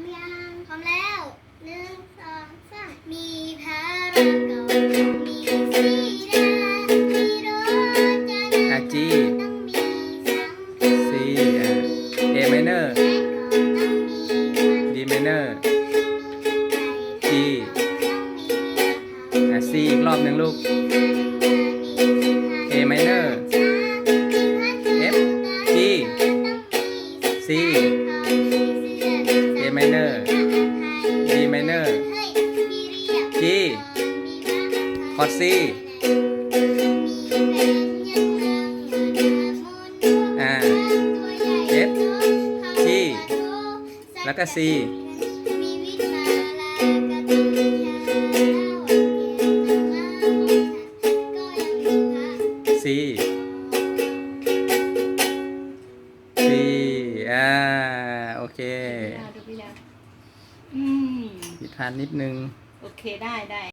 ร้อมยังพร้อมแล้วหนึ่งสองสามมีพระรามเก่ามีสีดามีรถจะอาจีต้องมีสังฆซีอะ A minor และก็ต้องมีวัน D minor ใจ G อะ C อีกรอบหนึ่งลูก A minor F G C A อร์ด C อ่า F G แล้วก็ C มี C C อ่า โอเคดูพี่ดาวอืมผิดพลาดนิดนึง โอเคได้ได้